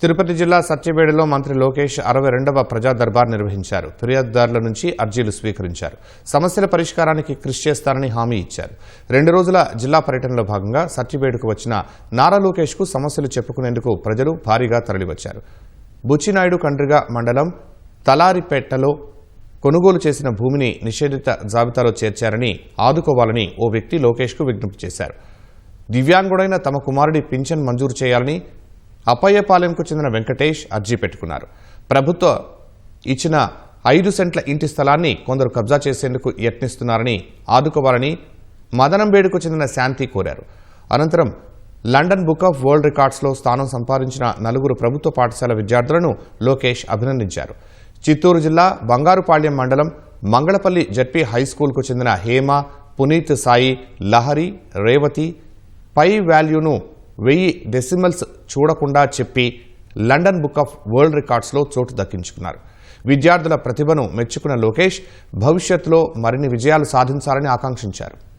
తిరుపతి జిల్లా సత్యవేడలో మంత్రి లోకేష్ అరవై రెండవ ప్రజా దర్బార్ నిర్వహించారు. ఫిర్యాదుదారుల నుంచి అర్జీలు స్వీకరించారు. సమస్యల పరిష్కారానికి కృషి చేస్తారని హామీ ఇచ్చారు. రెండు రోజుల జిల్లా పర్యటనలో భాగంగా సత్యవేడుకు వచ్చిన నారా లోకేష్కు సమస్యలు చెప్పుకునేందుకు ప్రజలు భారీగా తరలివచ్చారు. బుచ్చినాయుడు కండ్రిగ మండలం తలారిపేటలో కొనుగోలు చేసిన భూమిని నిషేధిత జాబితాలో చేర్చారని ఆదుకోవాలని ఓ వ్యక్తి లోకేష్కు విజ్ఞప్తి చేశారు. దివ్యాంగుడైన తమ కుమారుడి పింఛన్ మంజూరు చేయాలని అపాయపాలెంకు చెందిన వెంకటేష్ అర్జీ పెట్టుకున్నారు. ప్రభుత్వ ఇచ్చిన ఐదు సెంట్ల ఇంటి స్థలాన్ని కొందరు కబ్జా చేసేందుకు యత్నిస్తున్నారని ఆదుకోవాలని మదనంబేడుకు చెందిన శాంతి కోరారు. అనంతరం లండన్ బుక్ ఆఫ్ వరల్డ్ రికార్డ్స్లో స్థానం సంపాదించిన నలుగురు ప్రభుత్వ పాఠశాల విద్యార్థులను లోకేష్ అభినందించారు. చిత్తూరు జిల్లా బంగారుపాళ్యం మండలం మంగళపల్లి జడ్పీ హై స్కూల్కు చెందిన హేమ పునీత్ సాయి లహరి రేవతి పై వాల్యూను వెయ్యి డెసిమల్స్ చూడకుండా చెప్పి లండన్ బుక్ ఆఫ్ వరల్డ్ రికార్డ్స్లో చోటు దక్కించుకున్నారు. విద్యార్థుల ప్రతిభను మెచ్చుకున్న లోకేష్ భవిష్యత్తులో మరిన్ని విజయాలు సాధించాలని ఆకాంక్షించారు.